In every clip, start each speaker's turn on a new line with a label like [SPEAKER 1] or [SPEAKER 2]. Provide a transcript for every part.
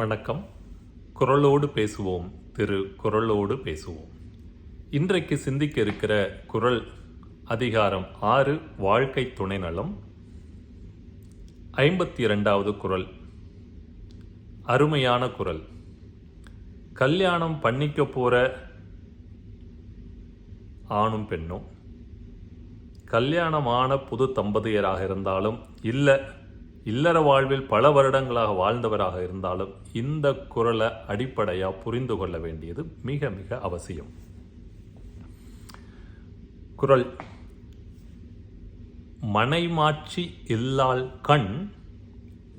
[SPEAKER 1] வணக்கம். குரலோடு பேசுவோம். திரு குரலோடு பேசுவோம். இன்றைக்கு சிந்திக்க இருக்கிற குரல் அதிகாரம் ஆறு வாழ்க்கை துணை நலம் ஐம்பத்தி இரண்டாவது குரல். அருமையான குரல். கல்யாணம் பண்ணிக்க போகிற ஆணும் பெண்ணும். கல்யாணமான புது தம்பதியராக இருந்தாலும் இல்லை இல்லற வாழ்வில் பல வருடங்களாக வாழ்ந்தவராக இருந்தாலும் இந்த குரலை அடிப்படையாக புரிந்து கொள்ள வேண்டியது மிக மிக அவசியம். குரல். மனைமாட்சி இல்லால் கண்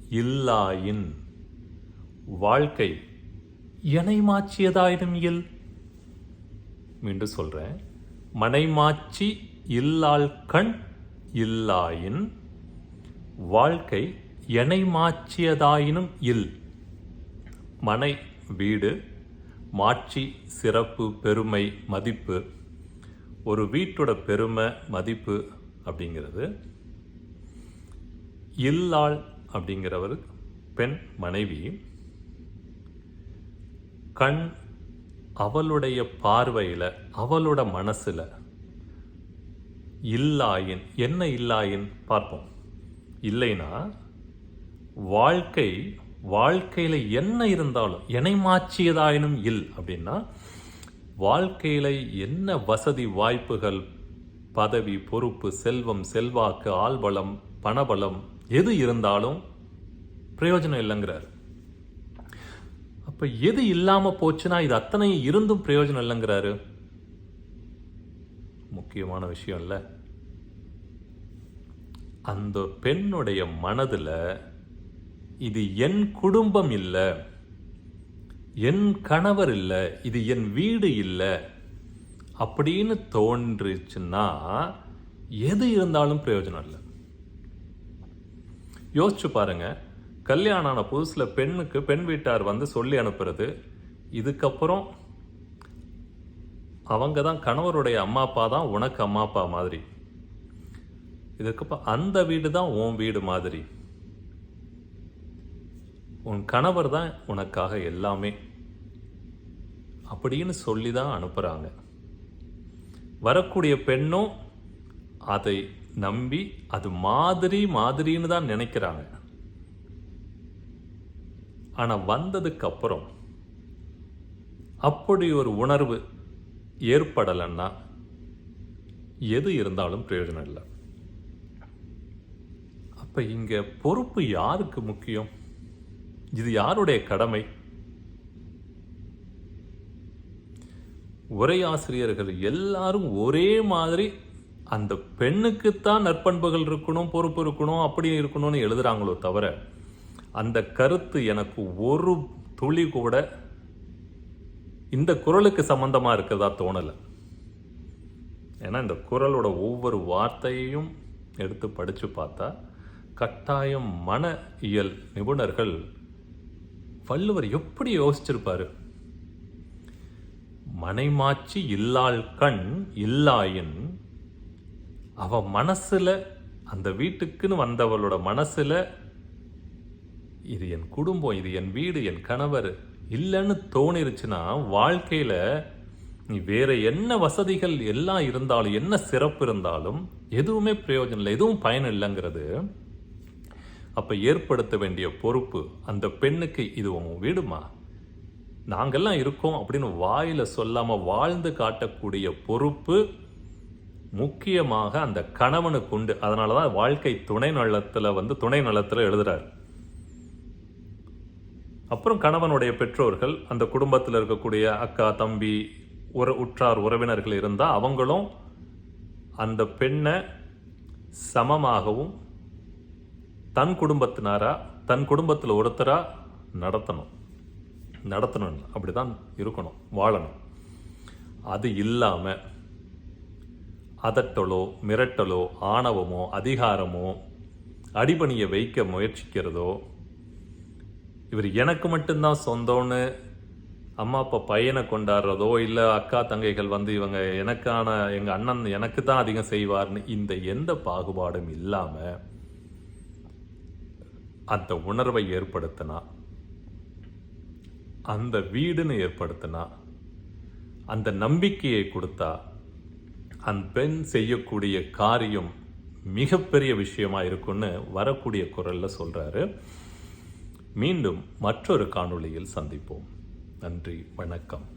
[SPEAKER 1] இல்லாயின் வாழ்க்கை எனைமாச்சியதாயினும் இல்? மீண்டும் சொல்கிறேன் மனைமாட்சி இல்லால் கண் இல்லாயின் வாழ்க்கை எனை மாற்றியதாயினும் இல். மனை வீடு மாட்சி சிறப்பு பெருமை மதிப்பு. ஒரு வீட்டோட பெருமை மதிப்பு அப்படிங்கிறது. இல்லாள் அப்படிங்கிறவர் பெண் மனைவி. கண் அவளுடைய பார்வையில் அவளோட மனசில். இல்லாயின் என்ன இல்லாயின் பார்ப்போம். இல்லைன்னா வாழ்க்கை வாழ்க்கையில் என்ன இருந்தாலும் என்னை மாற்றியதாயினும் இல் அப்படின்னா வாழ்க்கையில் என்ன வசதி வாய்ப்புகள் பதவி பொறுப்பு செல்வம் செல்வாக்கு ஆள்பலம் பணபலம் எது இருந்தாலும் பிரயோஜனம் இல்லைங்கிறார். அப்போ எது இல்லாமல் போச்சுன்னா இது அத்தனை இருந்தும் பிரயோஜனம் இல்லைங்கிறாரு. முக்கியமான விஷயம் இல்லை. அந்த பெண்ணுடைய மனதில் இது என் குடும்பம் இல்லை என் கணவர் இல்லை இது என் வீடு இல்லை அப்படின்னு தோன்றுச்சுன்னா எது இருந்தாலும் பிரயோஜனம் இல்லை. யோசிச்சு பாருங்க கல்யாணம் ஆன புதுசில் பெண்ணுக்கு பெண் வீட்டார் வந்து சொல்லி அனுப்புறது இதுக்கப்புறம் அவங்க தான் கணவருடைய அம்மா அப்பா தான் உனக்கு அம்மா அப்பா மாதிரி. இதுக்கப்புறம் அந்த வீடு தான் உன் வீடு மாதிரி. உன் கணவர் தான் உனக்காக எல்லாமே. அப்படின்னு சொல்லி தான் அனுப்புகிறாங்க வரக்கூடிய பெண்ணும் அதை நம்பி அது மாதிரி மாதிரின்னு தான் நினைக்கிறாங்க. ஆனால் வந்ததுக்கு அப்புறம் அப்படி ஒரு உணர்வு ஏற்படலைன்னா எது இருந்தாலும் பிரயோஜனம் இல்லை. இப்போ இங்கே பொறுப்பு யாருக்கு முக்கியம்? இது யாருடைய கடமை? உரையாசிரியர்கள் எல்லாரும் ஒரே மாதிரி அந்த பெண்ணுக்குத்தான் நற்பண்புகள் இருக்கணும் பொறுப்பு இருக்கணும் அப்படி இருக்கணும்னு எழுதுகிறாங்களோ தவிர அந்த கருத்து எனக்கு ஒரு துளி கூட இந்த குரலுக்கு சம்மந்தமாக இருக்கிறதா தோணலை. ஏன்னா இந்த குரலோட ஒவ்வொரு வார்த்தையையும் எடுத்து படித்து பார்த்தா கட்டாயம் மன இயல் நிபுணர்கள் வள்ளுவர் எப்படி யோசிச்சிருப்பாரு? மனைமாச்சி இல்லாள் கண் இல்லாயின் அவ மனசில் அந்த வீட்டுக்குன்னு வந்தவளோட மனசில் இது என் குடும்பம் இது என் வீடு என் கணவர் இல்லைன்னு தோணிருச்சுன்னா வாழ்க்கையில் நீ வேற என்ன வசதிகள் எல்லாம் இருந்தாலும் என்ன சிறப்பு இருந்தாலும் எதுவுமே பிரயோஜனம் இல்லை எதுவும் பயன் இல்லைங்கிறது அப்போ ஏற்படுத்த வேண்டிய பொறுப்பு அந்த பெண்ணுக்கு இது உன் வீடுமா? நாங்கெல்லாம் இருக்கோம் அப்படின்னு வாயில் சொல்லாமல் வாழ்ந்து காட்டக்கூடிய பொறுப்பு முக்கியமாக அந்த கணவனுக்கு உண்டு. அதனாலதான் வாழ்க்கை துணை நலத்தில் வந்து துணை நலத்தில் எழுதுகிறார் அப்புறம் கணவனுடைய பெற்றோர்கள் அந்த குடும்பத்தில் இருக்கக்கூடிய அக்கா தம்பி உற உற்றார் உறவினர்கள் இருந்தால் அவங்களும் அந்த பெண்ணை சமமாகவும் தன் குடும்பத்தினாரா தன் குடும்பத்தில் ஒருத்தராக நடத்தணும். நடத்தணும் அப்படிதான் இருக்கணும் வாழணும். அது இல்லாமல் அதட்டலோ மிரட்டலோ ஆணவமோ அதிகாரமோ அடிபணியை வைக்க முயற்சிக்கிறதோ இவர் எனக்கு மட்டும்தான் சொந்தம்னு அம்மா அப்பா பையனை கொண்டாடுறதோ இல்லை அக்கா தங்கைகள் வந்து இவங்க எனக்கான எங்கள் அண்ணன் எனக்கு தான் அதிகம் செய்வார்னு இந்த எந்த பாகுபாடும் இல்லாமல் அந்த உணர்வை ஏற்படுத்தினா அந்த வீடுன்னு ஏற்படுத்தினா அந்த நம்பிக்கையை கொடுத்தா அந்த பெண் செய்யக்கூடிய காரியம் மிகப்பெரிய விஷயமா இருக்கும்னு வரக்கூடிய குரலில் சொல்கிறாரு மீண்டும் மற்றொரு காணொளியில் சந்திப்போம். நன்றி வணக்கம்.